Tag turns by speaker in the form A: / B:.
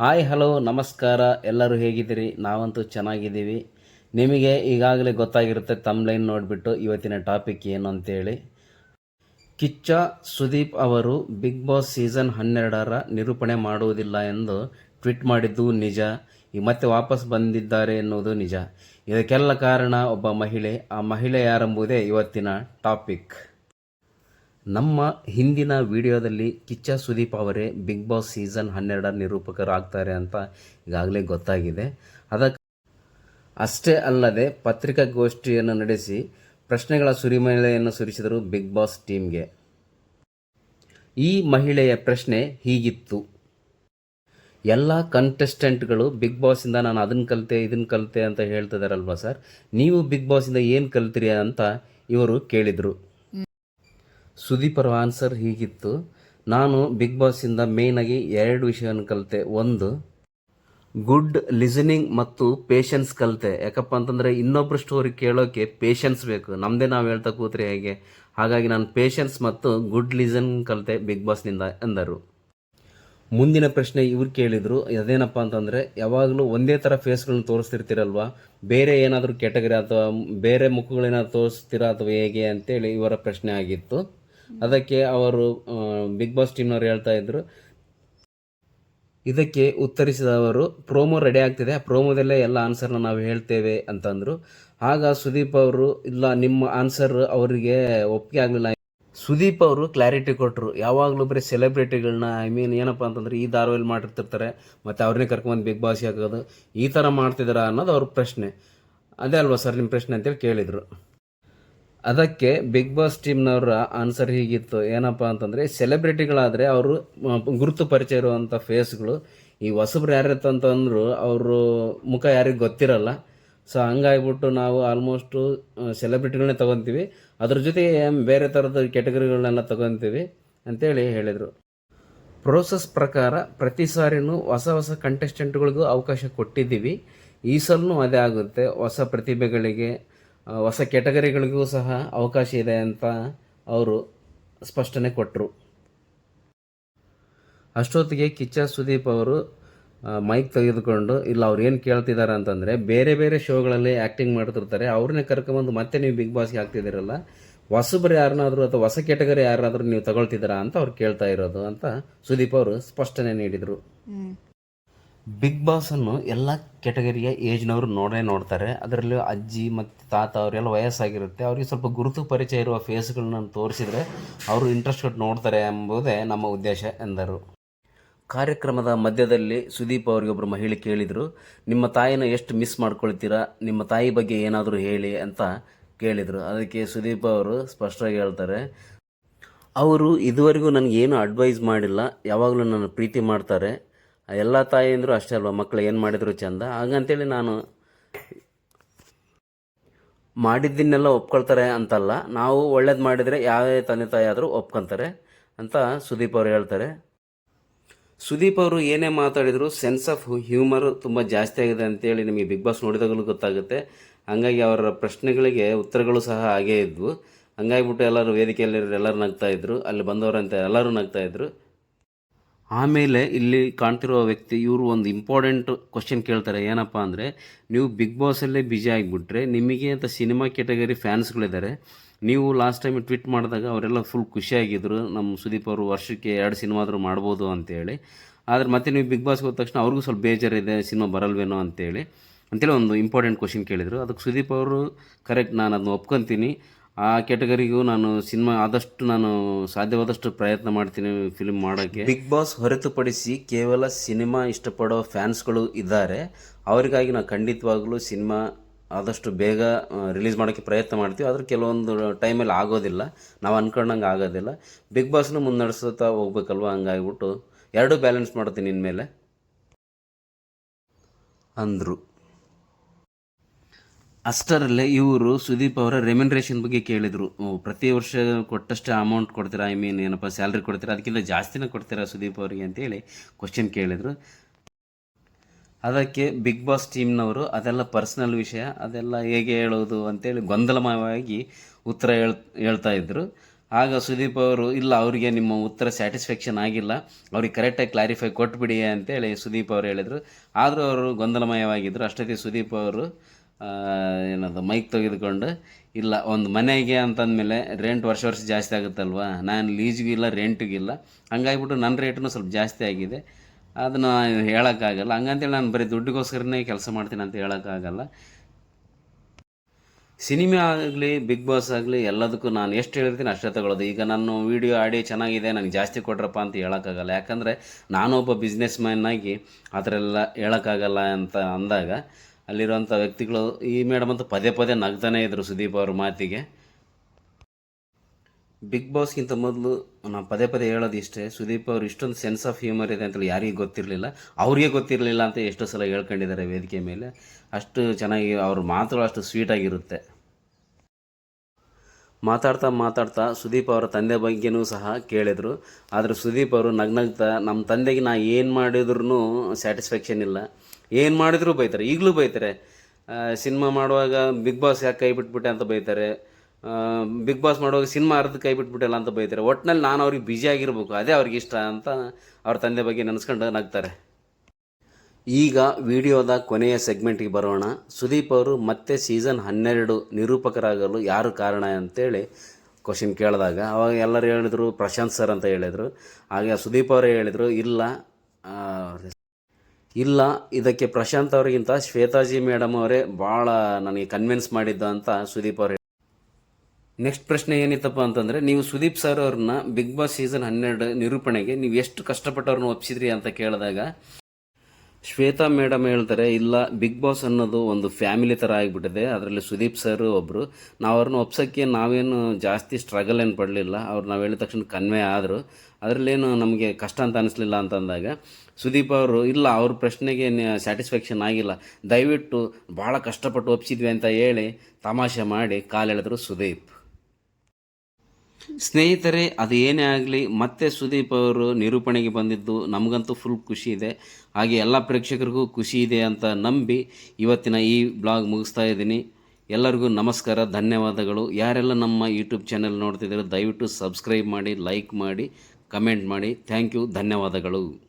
A: Hi, hello, ನಮಸ್ಕಾರ. ಎಲ್ಲರೂ ಹೇಗಿದ್ದೀರಿ? ನಾವಂತೂ ಚೆನ್ನಾಗಿದ್ದೀವಿ. ನಿಮಗೆ ಈಗಾಗಲೇ ಗೊತ್ತಾಗಿರುತ್ತೆ ತಮ್ಲೈನ್ ನೋಡಿಬಿಟ್ಟು ಇವತ್ತಿನ ಟಾಪಿಕ್ ಏನು ಅಂತೇಳಿ. ಕಿಚ್ಚ ಸುದೀಪ್ ಅವರು ಬಿಗ್ ಬಾಸ್ ಸೀಸನ್ ಹನ್ನೆರಡರ ನಿರೂಪಣೆ ಮಾಡುವುದಿಲ್ಲ ಎಂದು ಟ್ವೀಟ್ ಮಾಡಿದ್ದು ನಿಜ. ಈ ಮತ್ತೆ ವಾಪಸ್ ಬಂದಿದ್ದಾರೆ ಎನ್ನುವುದು ನಿಜ. ಇದಕ್ಕೆಲ್ಲ ಕಾರಣ ಒಬ್ಬ ಮಹಿಳೆ. ಆ ಮಹಿಳೆ ಯಾರೆಂಬುದೇ ಇವತ್ತಿನ ಟಾಪಿಕ್ ನಮ್ಮ ಹಿಂದಿನ ವಿಡಿಯೋದಲ್ಲಿ ಕಿಚ್ಚ ಸುದೀಪ್ ಅವರೇ ಬಿಗ್ ಬಾಸ್ ಸೀಸನ್ ಹನ್ನೆರಡರ ನಿರೂಪಕರಾಗ್ತಾರೆ ಅಂತ ಈಗಾಗಲೇ ಗೊತ್ತಾಗಿದೆ. ಅದಕ್ಕೆ ಅಷ್ಟೇ ಅಲ್ಲದೆ ಪತ್ರಿಕಾಗೋಷ್ಠಿಯನ್ನು ನಡೆಸಿ ಪ್ರಶ್ನೆಗಳ ಸುರಿಮಹಿಳೆಯನ್ನು ಸುರಿಸಿದರು ಬಿಗ್ ಬಾಸ್ ಟೀಮ್ಗೆ ಈ ಮಹಿಳೆಯ ಪ್ರಶ್ನೆ ಹೀಗಿತ್ತು. ಎಲ್ಲ ಕಂಟೆಸ್ಟೆಂಟ್ಗಳು ಬಿಗ್ ಬಾಸಿಂದ ನಾನು ಅದನ್ನು ಕಲಿತೆ, ಇದನ್ನು ಕಲಿತೆ ಅಂತ ಹೇಳ್ತಿದಾರಲ್ವ ಸರ್? ನೀವು ಬಿಗ್ ಬಾಸಿಂದ ಏನು ಕಲ್ತಿರಿ ಅಂತ ಇವರು ಕೇಳಿದರು. ಸುದೀಪ್ ಅವರ ಆನ್ಸರ್ ಹೀಗಿತ್ತು. ನಾನು ಬಿಗ್ ಬಾಸಿಂದ ಮೇಯ್ನಾಗಿ ಎರಡು ವಿಷಯವನ್ನು ಕಲಿತೆ. ಒಂದು ಗುಡ್ ಲಿಸನಿಂಗ್ ಮತ್ತು ಪೇಷನ್ಸ್ ಕಲಿತೆ. ಯಾಕಪ್ಪ ಅಂತಂದರೆ ಇನ್ನೊಬ್ರು ಸ್ಟೋರಿ ಕೇಳೋಕೆ ಪೇಷನ್ಸ್ ಬೇಕು. ನಮ್ಮದೇ ನಾವು ಹೇಳ್ತಾ ಕೂತ್ರೆ ಹೇಗೆ? ಹಾಗಾಗಿ ನಾನು ಪೇಷನ್ಸ್ ಮತ್ತು ಗುಡ್ ಲಿಸನ್ ಕಲಿತೆ ಬಿಗ್ ಬಾಸ್ನಿಂದ ಎಂದರು ಮುಂದಿನ ಪ್ರಶ್ನೆ ಇವ್ರು ಕೇಳಿದರು. ಅದೇನಪ್ಪ ಅಂತಂದರೆ, ಯಾವಾಗಲೂ ಒಂದೇ ಥರ ಫೇಸ್ಗಳನ್ನ ತೋರಿಸ್ತಿರ್ತೀರಲ್ವ? ಬೇರೆ ಏನಾದರೂ ಕೆಟಗರಿ ಅಥವಾ ಬೇರೆ ಮುಖಗಳೇನಾದ್ರು ತೋರಿಸ್ತೀರಾ ಅಥವಾ ಹೇಗೆ ಅಂತೇಳಿ ಇವರ ಪ್ರಶ್ನೆ ಆಗಿತ್ತು. ಅದಕ್ಕೆ ಅವರು ಬಿಗ್ ಬಾಸ್ ಟೀಮ್ನವ್ರು ಹೇಳ್ತಾ ಇದ್ರು, ಇದಕ್ಕೆ ಉತ್ತರಿಸಿದ ಅವರು ಪ್ರೋಮೋ ರೆಡಿ ಆಗ್ತಿದೆ, ಆ ಪ್ರೋಮೋದಲ್ಲೇ ಎಲ್ಲ ಆನ್ಸರ್ನ ನಾವು ಹೇಳ್ತೇವೆ ಅಂತಂದರು. ಆಗ ಸುದೀಪ್ ಅವರು, ಇಲ್ಲ, ನಿಮ್ಮ ಆನ್ಸರ್ ಅವರಿಗೆ ಒಪ್ಪಿಗೆ ಆಗಲಿಲ್ಲ. ಸುದೀಪ್ ಅವರು ಕ್ಲಾರಿಟಿ ಕೊಟ್ಟರು ಯಾವಾಗಲೂ ಬರೀ ಸೆಲೆಬ್ರಿಟಿಗಳನ್ನ ಐ ಮೀನ್ ಏನಪ್ಪ ಅಂತಂದ್ರೆ ಈ ಧಾರವಾಹಿ ಮಾಡಿರ್ತಿರ್ತಾರೆ ಮತ್ತು ಅವ್ರನ್ನೇ ಕರ್ಕೊಂಡ್ಬಂದು ಬಿಗ್ ಬಾಸ್ ಹಾಕೋದು, ಈ ಥರ ಮಾಡ್ತಿದ್ದೀರಾ ಅನ್ನೋದು ಅವ್ರ ಪ್ರಶ್ನೆ. ಅದೇ ಅಲ್ವಾ ಸರ್ ನಿಮ್ಮ ಪ್ರಶ್ನೆ ಅಂತೇಳಿ ಕೇಳಿದರು. ಅದಕ್ಕೆ ಬಿಗ್ ಬಾಸ್ ಟೀಮ್ನವರ ಆನ್ಸರ್ ಹೀಗಿತ್ತು. ಏನಪ್ಪ ಅಂತಂದರೆ ಸೆಲೆಬ್ರಿಟಿಗಳಾದರೆ ಅವರು ಗುರುತು ಪರಿಚಯ ಇರುವಂಥ ಫೇಸ್ಗಳು ಈ ಹೊಸಬ್ರು ಯಾರಿತ್ತು ಅಂತಂದ್ರು, ಅವರು ಮುಖ ಯಾರಿಗೆ ಗೊತ್ತಿರಲ್ಲ. ಸೊ ಹಂಗಾಗ್ಬಿಟ್ಟು ನಾವು ಆಲ್ಮೋಸ್ಟು ಸೆಲೆಬ್ರಿಟಿಗಳನ್ನೇ ತೊಗೊತೀವಿ. ಅದ್ರ ಜೊತೆ ಬೇರೆ ಥರದ ಕೆಟಗರಿಗಳನ್ನೆಲ್ಲ ತೊಗೊತೀವಿ ಅಂತೇಳಿ ಹೇಳಿದರು. ಪ್ರೋಸೆಸ್ ಪ್ರಕಾರ ಪ್ರತಿ ಸಾರಿನೂ ಹೊಸ ಹೊಸ ಕಂಟೆಸ್ಟೆಂಟ್ಗಳಿಗೂ ಅವಕಾಶ ಕೊಟ್ಟಿದ್ದೀವಿ. ಈ ಸಲನೂ ಅದೇ ಆಗುತ್ತೆ. ಹೊಸ ಪ್ರತಿಭೆಗಳಿಗೆ ಹೊಸ ಕೆಟಗರಿಗಳಿಗೂ ಸಹ ಅವಕಾಶ ಇದೆ ಅಂತ ಅವರು ಸ್ಪಷ್ಟನೆ ಕೊಟ್ಟರು ಅಷ್ಟೊತ್ತಿಗೆ ಕಿಚ್ಚ ಸುದೀಪ್ ಅವರು ಮೈಕ್ ತೆಗೆದುಕೊಂಡು, ಇಲ್ಲ, ಅವ್ರು ಏನು ಕೇಳ್ತಿದ್ದಾರೆ ಅಂತಂದರೆ, ಬೇರೆ ಬೇರೆ ಶೋಗಳಲ್ಲಿ ಆ್ಯಕ್ಟಿಂಗ್ ಮಾಡ್ತಿರ್ತಾರೆ, ಅವ್ರನ್ನೇ ಕರ್ಕೊಂಬಂದು ಮತ್ತೆ ನೀವು ಬಿಗ್ ಬಾಸ್ಗೆ ಹಾಕ್ತಿದ್ದೀರಲ್ಲ, ಹೊಸಬ್ರು ಯಾರನ್ನಾದರೂ ಅಥವಾ ಹೊಸ ಕೆಟಗರಿ ಯಾರಾದರೂ ನೀವು ತಗೊಳ್ತಿದ್ದೀರಾ ಅಂತ ಅವ್ರು ಕೇಳ್ತಾ ಇರೋದು ಅಂತ ಸುದೀಪ್ ಅವರು ಸ್ಪಷ್ಟನೆ ನೀಡಿದರು. ಬಿಗ್ ಬಾಸ್ ಅನ್ನು ಎಲ್ಲ ಕೆಟಗರಿಯ ಏಜ್ನವರು ನೋಡೇ ನೋಡ್ತಾರೆ. ಅದರಲ್ಲಿ ಅಜ್ಜಿ ಮತ್ತು ತಾತ ಅವರೆಲ್ಲ ವಯಸ್ಸಾಗಿರುತ್ತೆ. ಅವರಿಗೆ ಸ್ವಲ್ಪ ಗುರುತು ಪರಿಚಯ ಇರುವ ಫೇಸ್ಗಳನ್ನ ತೋರಿಸಿದರೆ ಅವರು ಇಂಟ್ರೆಸ್ಟ್ ಕೊಟ್ಟು ನೋಡ್ತಾರೆ ಎಂಬುದೇ ನಮ್ಮ ಉದ್ದೇಶ ಎಂದರು. ಕಾರ್ಯಕ್ರಮದ ಮಧ್ಯದಲ್ಲಿ ಸುದೀಪ್ ಅವರಿಗೆ ಒಬ್ಬರು ಮಹಿಳೆ ಕೇಳಿದರು, ನಿಮ್ಮ ತಾಯಿನ ಎಷ್ಟು ಮಿಸ್ ಮಾಡ್ಕೊಳ್ತೀರಾ? ನಿಮ್ಮ ತಾಯಿ ಬಗ್ಗೆ ಏನಾದರೂ ಹೇಳಿ ಅಂತ ಕೇಳಿದರು. ಅದಕ್ಕೆ ಸುದೀಪ್ ಅವರು ಸ್ಪಷ್ಟವಾಗಿ ಹೇಳ್ತಾರೆ, ಅವರು ಇದುವರೆಗೂ ನನಗೇನು ಅಡ್ವೈಸ್ ಮಾಡಿಲ್ಲ. ಯಾವಾಗಲೂ ನನ್ನ ಪ್ರೀತಿ ಮಾಡ್ತಾರೆ. ಎಲ್ಲ ತಾಯಿಯಂದರು ಅಷ್ಟೇ ಅಲ್ವ? ಮಕ್ಕಳು ಏನು ಮಾಡಿದ್ರು ಚಂದ? ಹಾಗಂತೇಳಿ ನಾನು ಮಾಡಿದ್ದನ್ನೆಲ್ಲ ಒಪ್ಕೊಳ್ತಾರೆ ಅಂತಲ್ಲ. ನಾವು ಒಳ್ಳೇದು ಮಾಡಿದರೆ ಯಾವ್ಯಾವ ತಂದೆ ತಾಯಿ ಆದರೂ ಒಪ್ಕೊತಾರೆ ಅಂತ ಸುದೀಪ್ ಅವರು ಹೇಳ್ತಾರೆ. ಸುದೀಪ್ ಅವರು ಏನೇ ಮಾತಾಡಿದ್ರು ಸೆನ್ಸ್ ಆಫ್ ಹ್ಯೂಮರ್ ತುಂಬ ಜಾಸ್ತಿ ಆಗಿದೆ ಅಂತೇಳಿ ನಿಮಗೆ ಬಿಗ್ ಬಾಸ್ ನೋಡಿದಾಗಲೂ ಗೊತ್ತಾಗುತ್ತೆ. ಹಂಗಾಗಿ ಅವರ ಪ್ರಶ್ನೆಗಳಿಗೆ ಉತ್ತರಗಳು ಸಹ ಹಾಗೇ ಇದ್ವು. ಹಂಗಾಗಿಬಿಟ್ಟು ಎಲ್ಲರೂ ವೇದಿಕೆಯಲ್ಲಿ ಎಲ್ಲರೂ ನಗ್ತಾ ಇದ್ರು. ಅಲ್ಲಿ ಬಂದವರಂತೆ ಎಲ್ಲರೂ ನಗ್ತಾ ಇದ್ರು. ಆಮೇಲೆ ಇಲ್ಲಿ ಕಾಣ್ತಿರೋ ವ್ಯಕ್ತಿ, ಇವರು ಒಂದು ಇಂಪಾರ್ಟೆಂಟ್ ಕ್ವಶನ್ ಕೇಳ್ತಾರೆ. ಏನಪ್ಪ ಅಂದರೆ, ನೀವು ಬಿಗ್ ಬಾಸಲ್ಲೇ ಬ್ಯುಸಿ ಆಗಿಬಿಟ್ರೆ ನಿಮಗೆ ಅಂತ ಸಿನಿಮಾ ಕೆಟಗರಿ ಫ್ಯಾನ್ಸ್ಗಳಿದ್ದಾರೆ ನೀವು ಲಾಸ್ಟ್ ಟೈಮ್ ಟ್ವೀಟ್ ಮಾಡಿದಾಗ ಅವರೆಲ್ಲ ಫುಲ್ ಖುಷಿಯಾಗಿದ್ದರು ನಮ್ಮ ಸುದೀಪ್ ಅವರು ವರ್ಷಕ್ಕೆ ಎರಡು ಸಿನಿಮಾ ಆದರೂ ಮಾಡ್ಬೋದು ಅಂತೇಳಿ. ಆದರೆ ಮತ್ತೆ ನೀವು ಬಿಗ್ ಬಾಸ್ಗೆ ಹೋದ ತಕ್ಷಣ ಅವ್ರಿಗೂ ಸ್ವಲ್ಪ ಬೇಜಾರಿದೆ ಸಿನಿಮಾ ಬರಲ್ವೇನೋ ಅಂತೇಳಿ. ಅಂತೇಳಿ ಒಂದು ಇಂಪಾರ್ಟೆಂಟ್ ಕ್ವಶನ್ ಕೇಳಿದರು. ಅದಕ್ಕೆ ಸುದೀಪ್ ಅವರು ಕರೆಕ್ಟ್ ನಾನು ಅದನ್ನ ಒಪ್ಕೊತೀನಿ. ಆ ಕ್ಯಾಟಗರಿಗೂ ನಾನು ಸಿನಿಮಾ ಆದಷ್ಟು ನಾನು ಸಾಧ್ಯವಾದಷ್ಟು ಪ್ರಯತ್ನ ಮಾಡ್ತೀನಿ ಫಿಲ್ಮ್ ಮಾಡೋಕ್ಕೆ. ಬಿಗ್ ಬಾಸ್ ಹೊರತುಪಡಿಸಿ ಕೇವಲ ಸಿನಿಮಾ ಇಷ್ಟಪಡೋ ಫ್ಯಾನ್ಸ್ಗಳು ಇದ್ದಾರೆ. ಅವರಿಗಾಗಿ ನಾವು ಖಂಡಿತವಾಗಲೂ ಸಿನಿಮಾ ಆದಷ್ಟು ಬೇಗ ರಿಲೀಸ್ ಮಾಡೋಕ್ಕೆ ಪ್ರಯತ್ನ ಮಾಡ್ತೀವಿ. ಆದರೆ ಕೆಲವೊಂದು ಟೈಮಲ್ಲಿ ಆಗೋದಿಲ್ಲ. ನಾವು ಅನ್ಕೊಂಡಂಗೆ ಆಗೋದಿಲ್ಲ. ಬಿಗ್ ಬಾಸ್ನು ಮುನ್ನಡೆಸುತ್ತಾ ಹೋಗ್ಬೇಕಲ್ವ? ಹಂಗಾಗ್ಬಿಟ್ಟು ಎರಡೂ ಬ್ಯಾಲೆನ್ಸ್ ಮಾಡ್ತೀನಿ ಇನ್ಮೇಲೆ. ಅಂದರು. ಅಷ್ಟರಲ್ಲೇ ಇವರು ಸುದೀಪ್ ಅವರ ರೆಮ್ಯುನರೇಷನ್ ಬಗ್ಗೆ ಕೇಳಿದರು. ಪ್ರತಿ ವರ್ಷ ಕೊಟ್ಟಷ್ಟು ಅಮೌಂಟ್ ಕೊಡ್ತೀರಾ? ಐ ಮೀನ್ ಏನಪ್ಪ ಸ್ಯಾಲ್ರಿ ಕೊಡ್ತೀರಾ? ಅದಕ್ಕಿಂತ ಜಾಸ್ತಿನೇ ಕೊಡ್ತೀರಾ ಸುದೀಪ್ ಅವರಿಗೆ ಅಂತೇಳಿ ಕ್ವಶನ್ ಕೇಳಿದರು. ಅದಕ್ಕೆ ಬಿಗ್ ಬಾಸ್ ಟೀಮ್ನವರು ಅದೆಲ್ಲ ಪರ್ಸ್ನಲ್ ವಿಷಯ, ಅದೆಲ್ಲ ಹೇಗೆ ಹೇಳೋದು ಅಂತೇಳಿ ಗೊಂದಲಮಯವಾಗಿ ಉತ್ತರ ಹೇಳ್, ಹೇಳ್ತಾ ಇದ್ದರು ಆಗ ಸುದೀಪ್ ಅವರು, ಇಲ್ಲ, ಅವರಿಗೆ ನಿಮ್ಮ ಉತ್ತರ ಸ್ಯಾಟಿಸ್ಫ್ಯಾಕ್ಷನ್ ಆಗಿಲ್ಲ. ಅವ್ರಿಗೆ ಕರೆಕ್ಟಾಗಿ ಕ್ಲಾರಿಫೈ ಕೊಟ್ಬಿಡಿ ಅಂತೇಳಿ ಸುದೀಪ್ ಅವರು ಹೇಳಿದರು. ಆದರೂ ಅವರು ಗೊಂದಲಮಯವಾಗಿದ್ದರು ಅಷ್ಟೊತ್ತಿಗೆ ಸುದೀಪ್ ಅವರು ಏನದು ಮೈಕ್ ತೆಗೆದುಕೊಂಡು, ಇಲ್ಲ, ಒಂದು ಮನೆಗೆ ಅಂತಂದಮೇಲೆ ರೆಂಟ್ ವರ್ಷ ವರ್ಷ ಜಾಸ್ತಿ ಆಗುತ್ತಲ್ವಾ? ನಾನು ಲೀಜ್ಗಿಲ್ಲ ಇಲ್ಲ ಹಂಗಾಗಿಬಿಟ್ಟು ನನ್ನ ರೇಟೂ ಸ್ವಲ್ಪ ಜಾಸ್ತಿ ಆಗಿದೆ. ಅದನ್ನು ಹೇಳೋಕ್ಕಾಗಲ್ಲ. ಹಂಗಂತೇಳಿ ನಾನು ಬರೀ ದುಡ್ಡಿಗೋಸ್ಕರನೇ ಕೆಲಸ ಮಾಡ್ತೀನಿ ಅಂತ ಹೇಳೋಕ್ಕಾಗಲ್ಲ. ಸಿನಿಮಾ ಆಗಲಿ, ಬಿಗ್ ಬಾಸ್ ಆಗಲಿ, ಎಲ್ಲದಕ್ಕೂ ನಾನು ಎಷ್ಟು ಹೇಳಿರ್ತೀನಿ ಅಷ್ಟೇ ತಗೊಳ್ಳೋದು. ಈಗ ನಾನು ವೀಡಿಯೋ ಆಡಿಯೋ ಚೆನ್ನಾಗಿದೆ ನನಗೆ ಜಾಸ್ತಿ ಕೊಟ್ರಪ್ಪ ಅಂತ ಹೇಳೋಕ್ಕಾಗಲ್ಲ. ಯಾಕಂದರೆ ನಾನೊಬ್ಬ ಬಿಸ್ನೆಸ್ ಮ್ಯಾನ್ ಆಗಿ, ಆ ಥರ ಎಲ್ಲ ಹೇಳೋಕ್ಕಾಗಲ್ಲ ಅಂತ ಅಂದಾಗ ಅಲ್ಲಿರುವಂಥ ವ್ಯಕ್ತಿಗಳು ಈ ಮೇಡಮ್ ಅಂತೂ ಪದೇ ಪದೇ ನಗ್ತಾನೇ ಇದ್ದರು ಸುದೀಪ್ ಅವ್ರ ಮಾತಿಗೆ. ಬಿಗ್ ಬಾಸ್ಗಿಂತ ಮೊದಲು ನಾನು ಪದೇ ಪದೇ ಹೇಳೋದು ಇಷ್ಟೇ, ಸುದೀಪ್ ಅವರು ಇಷ್ಟೊಂದು ಸೆನ್ಸ್ ಆಫ್ ಹ್ಯೂಮರ್ ಇದೆ ಅಂತೇಳಿ ಯಾರಿಗೂ ಗೊತ್ತಿರಲಿಲ್ಲ. ಅವ್ರಿಗೆ ಗೊತ್ತಿರಲಿಲ್ಲ ಅಂತ ಎಷ್ಟೋ ಸಲ ಹೇಳ್ಕೊಂಡಿದ್ದಾರೆ ವೇದಿಕೆ ಮೇಲೆ. ಅಷ್ಟು ಚೆನ್ನಾಗಿ ಅವ್ರ ಮಾತುಗಳು ಅಷ್ಟು ಸ್ವೀಟಾಗಿರುತ್ತೆ ಮಾತಾಡ್ತಾ ಮಾತಾಡ್ತಾ ಸುದೀಪ್ ಅವರ ತಂದೆ ಬಗ್ಗೆನೂ ಸಹ ಕೇಳಿದರು. ಆದರೆ ಸುದೀಪ್ ಅವರು ನಗ್ನಗ್ತಾ ನಮ್ಮ ತಂದೆಗೆ ನಾ ಏನು ಮಾಡಿದ್ರೂ ಸ್ಯಾಟಿಸ್ಫ್ಯಾಕ್ಷನ್ ಇಲ್ಲ. ಏನು ಮಾಡಿದರೂ ಬೈತಾರೆ. ಈಗಲೂ ಬೈತಾರೆ. ಸಿನಿಮಾ ಮಾಡುವಾಗ ಬಿಗ್ ಬಾಸ್ ಯಾಕೆ ಕೈ ಬಿಟ್ಬಿಟ್ಟೆ ಅಂತ ಬೈತಾರೆ. ಬಿಗ್ ಬಾಸ್ ಮಾಡುವಾಗ ಸಿನಿಮಾ ಅರ್ಧ ಕೈ ಬಿಟ್ಬಿಟ್ಟಲ್ಲ ಅಂತ ಬೈತಾರೆ. ಒಟ್ಟಿನಲ್ಲಿ ನಾನು ಅವ್ರಿಗೆ ಬ್ಯುಸಿ ಆಗಿರ್ಬೇಕು. ಅದೇ ಅವ್ರಿಗೆ ಇಷ್ಟ ಅಂತ ಅವ್ರ ತಂದೆ ಬಗ್ಗೆ ನೆನೆಸ್ಕೊಂಡು ನಗ್ತಾರೆ. ಈಗ ವಿಡಿಯೋದ ಕೊನೆಯ ಸೆಗ್ಮೆಂಟ್ಗೆ ಬರೋಣ. ಸುದೀಪ್ ಅವರು ಮತ್ತೆ ಸೀಸನ್ ಹನ್ನೆರಡು ನಿರೂಪಕರಾಗಲು ಯಾರು ಕಾರಣ ಅಂತೇಳಿ ಕ್ವಶನ್ ಕೇಳಿದಾಗ, ಅವಾಗ ಎಲ್ಲರೂ ಹೇಳಿದರು ಪ್ರಶಾಂತ್ ಸರ್ ಅಂತ ಹೇಳಿದರು. ಹಾಗೆ ಸುದೀಪ್ ಅವರೇ ಹೇಳಿದರು, ಇಲ್ಲ ಇಲ್ಲ, ಇದಕ್ಕೆ ಪ್ರಶಾಂತ್ ಅವರಿಗಿಂತ ಶ್ವೇತಾಜಿ ಮೇಡಮ್ ಅವರೇ ಭಾಳ ನನಗೆ ಕನ್ವಿನ್ಸ್ ಮಾಡಿದ್ದು ಅಂತ ಸುದೀಪ್ ಅವರು ನೆಕ್ಸ್ಟ್ ಪ್ರಶ್ನೆ ಏನಿತ್ತಪ್ಪ ಅಂತಂದರೆ, ನೀವು ಸುದೀಪ್ ಸರ್ ಅವ್ರನ್ನ ಬಿಗ್ ಬಾಸ್ ಸೀಸನ್ ಹನ್ನೆರಡು ನಿರೂಪಣೆಗೆ ನೀವು ಎಷ್ಟು ಕಷ್ಟಪಟ್ಟವ್ರನ್ನ ಒಪ್ಪಿಸಿದ್ರಿ ಅಂತ ಕೇಳಿದಾಗ ಶ್ವೇತಾ ಮೇಡಮ್ ಹೇಳ್ತಾರೆ, ಇಲ್ಲ ಬಿಗ್ ಬಾಸ್ ಅನ್ನೋದು ಒಂದು ಫ್ಯಾಮಿಲಿ ಥರ ಆಗಿಬಿಟ್ಟಿದೆ. ಅದರಲ್ಲಿ ಸುದೀಪ್ ಸರ್ ಒಬ್ಬರು ನಾವು ಅವ್ರನ್ನ ಒಪ್ಸೋಕ್ಕೆ ನಾವೇನು ಜಾಸ್ತಿ ಸ್ಟ್ರಗಲ್ ಏನು ಪಡಲಿಲ್ಲ. ಅವ್ರು ನಾವು ಹೇಳಿದ ತಕ್ಷಣ ಕನ್ವೆ ಆದರು. ಅದರಲ್ಲೇನು ನಮಗೆ ಕಷ್ಟ ಅಂತ ಅನಿಸ್ಲಿಲ್ಲ ಅಂತಂದಾಗ ಸುದೀಪ್ ಅವರು, ಇಲ್ಲ, ಅವ್ರ ಪ್ರಶ್ನೆಗೆ ಸ್ಯಾಟಿಸ್ಫ್ಯಾಕ್ಷನ್ ಆಗಿಲ್ಲ. ದಯವಿಟ್ಟು ಭಾಳ ಕಷ್ಟಪಟ್ಟು ಒಪ್ಸಿದ್ವಿ ಅಂತ ಹೇಳಿ ತಮಾಷೆ ಮಾಡಿ ಕಾಲೆಳೆದ್ರು ಸುದೀಪ್. ಸ್ನೇಹಿತರೆ, ಅದು ಏನೇ ಆಗಲಿ, ಮತ್ತೆ ಸುದೀಪ್ ಅವರು ನಿರೂಪಣೆಗೆ ಬಂದಿದ್ದು ನಮಗಂತೂ ಫುಲ್ ಖುಷಿ ಇದೆ. ಹಾಗೆ ಎಲ್ಲ ಪ್ರೇಕ್ಷಕರಿಗೂ ಖುಷಿ ಇದೆ ಅಂತ ನಂಬಿ ಇವತ್ತಿನ ಈ ಬ್ಲಾಗ್ ಮುಗಿಸ್ತಾ ಇದ್ದೀನಿ. ಎಲ್ಲರಿಗೂ ನಮಸ್ಕಾರ, ಧನ್ಯವಾದಗಳು. ಯಾರೆಲ್ಲ ನಮ್ಮ ಯೂಟ್ಯೂಬ್ ಚಾನೆಲ್ ನೋಡ್ತಿದ್ದೀರೋ, ದಯವಿಟ್ಟು ಸಬ್ಸ್ಕ್ರೈಬ್ ಮಾಡಿ ಲೈಕ್ ಮಾಡಿ ಕಮೆಂಟ್ ಮಾಡಿ. ಥ್ಯಾಂಕ್ ಯು ಧನ್ಯವಾದಗಳು.